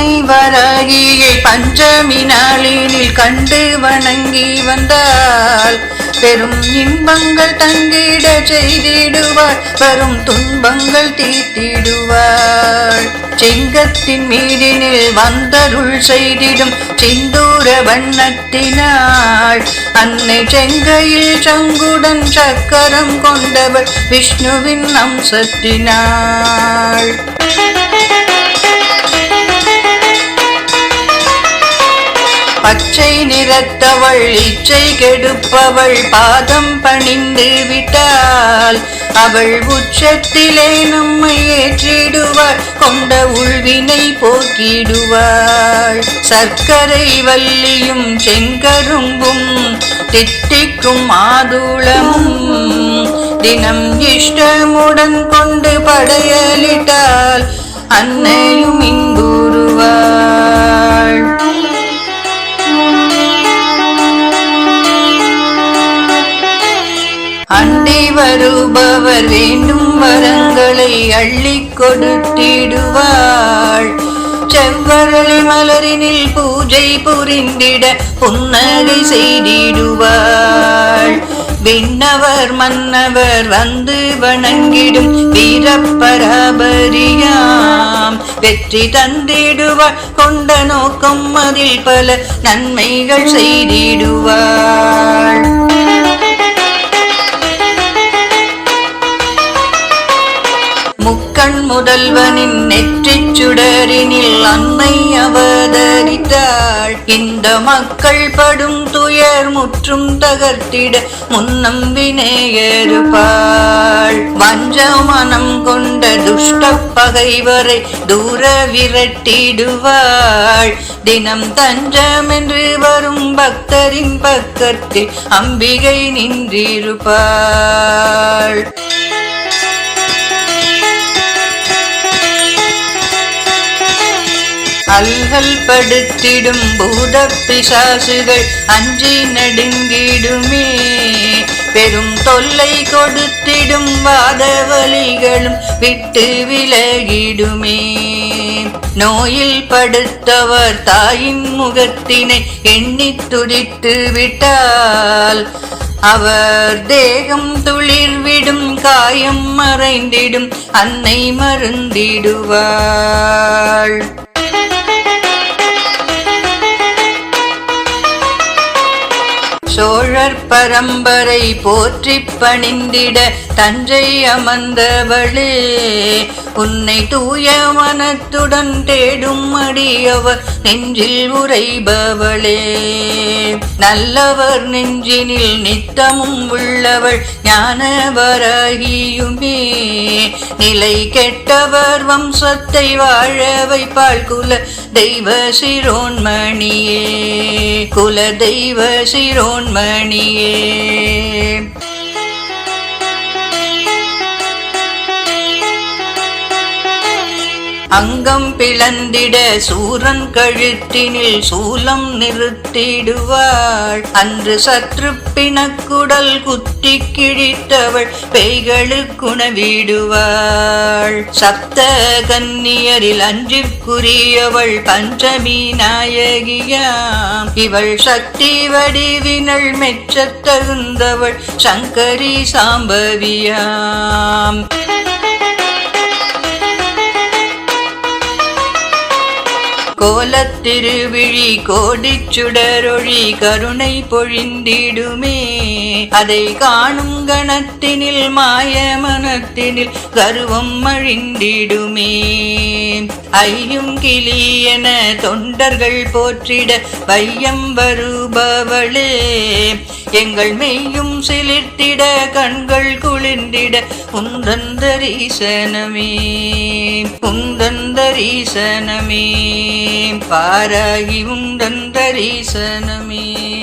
அன்னை வராகியை பஞ்சமி நாளினில் கண்டு வணங்கி வந்தால் பெரும் இன்பங்கள் தங்கிட செய்திடுவாள் வரும் துன்பங்கள் தீர்த்திடுவாள் செங்கத்தின் மீதினில் வந்தருள் செய்திடும் சிந்தூர வண்ணத்தினாள் அன்னை செங்கையில் சங்குடன் சக்கரம் கொண்டவள் விஷ்ணுவின் அம்சத்தினாள் இச்சை நிறத்தவள் இச்சை கெடுப்பவள் பாதம் பணிந்து விட்டாள் அவள் உச்சத்திலே நம்மை ஏற்றிடுவாள் கொண்ட உள்வினை போக்கிடுவாள். சர்க்கரை வள்ளியும் செங்கரும்பும் திட்டிக்கும் மாதுளமும் தினம் இஷ்டமுடன் கொண்டு படையலிட்டால் அன்னையும் இன் வருபவர் வேண்டும் வரங்களை அள்ளி கொடுத்திடுவாள். செவ்வரளி மலரினில் பூஜை புரிந்திட புன்னகை செய்திடுவாள். விண்ணவர் மன்னவர் வந்து வணங்கிடும் வீரப்பராபரியாம். வெற்றி தந்திடுவாள் கொண்ட நோக்கம் அதில் பல நன்மைகள் செய்திடுவாள். முக்கண் முதல்வனின் நெற்றிச் சுடரினில் அன்னை அவதரித்தாள். இந்த மக்கள் படும் துயர் முற்றும் தகர்த்திட முன்னம் வினையறுப்பாள். வஞ்ச மனம் கொண்ட துஷ்ட பகைவரை தூர விரட்டிடுவாள். தினம் தஞ்சமென்று வரும் பக்தரின் பக்கத்தில் அம்பிகை நின்றிருப்பாள். அல்லல் படுத்திடும் பூத பிசாசுகள் அஞ்சி நடுங்கிடுமே. பெரும் தொல்லை கொடுத்திடும் வாதவலிகளும் விட்டு விலகிடுமே. நோயில் படுத்தவர் தாயின் முகத்தினை எண்ணி துடித்து விட்டால் அவர் தேகம் துளிர்விடும் காயம் மறைந்திடும் அன்னை மருந்திடுவாள். சோழர் பரம்பரை போற்றி பணிந்திட தஞ்சை அமர்ந்தவளே. உன்னை தூய மனத்துடன் தேடும் அடியவர் நெஞ்சில் உரைபவளே நல்லவர் நெஞ்சினில் நித்தமும் உள்ளவள் ஞானவராகியுமே. நிலை கெட்டவர் வம்சத்தை வாழ வைப்பாள் குல தெய்வ சிரோன்மணியே. குல தெய்வ மணியே அங்கம் பிளந்திட சூரன் கழுத்தினில் சூலம் நிறுத்திடுவாள். அன்று சற்று பிணக்குடல் குத்தி கிழித்தவள் பேய்களுக்குணவிடுவாள். சப்த கன்னியரில் அஞ்சிற்குரியவள் பஞ்சமி நாயகியாம். இவள் சக்தி வடிவினள் மெச்சத் தகுந்தவள் சங்கரி சாம்பவியாம். கோலத்திருவிழி கோடி சுடரொழி கருணை பொழிந்திடுமே. அதை காணும் கணத்தினில் மாய மனத்தினில் கருவம் அழிந்திடுமே. ஐயும் கிளி என தொண்டர்கள் போற்றிட வையம் வருபவளே. எங்கள் மெய்யும் சிலிர்த்திட கண்கள் குளிர்ந்திட உந்தந்தரீசனமே உந்தந்தரீசனமே பாராகி உந்தந்தரீசனமே.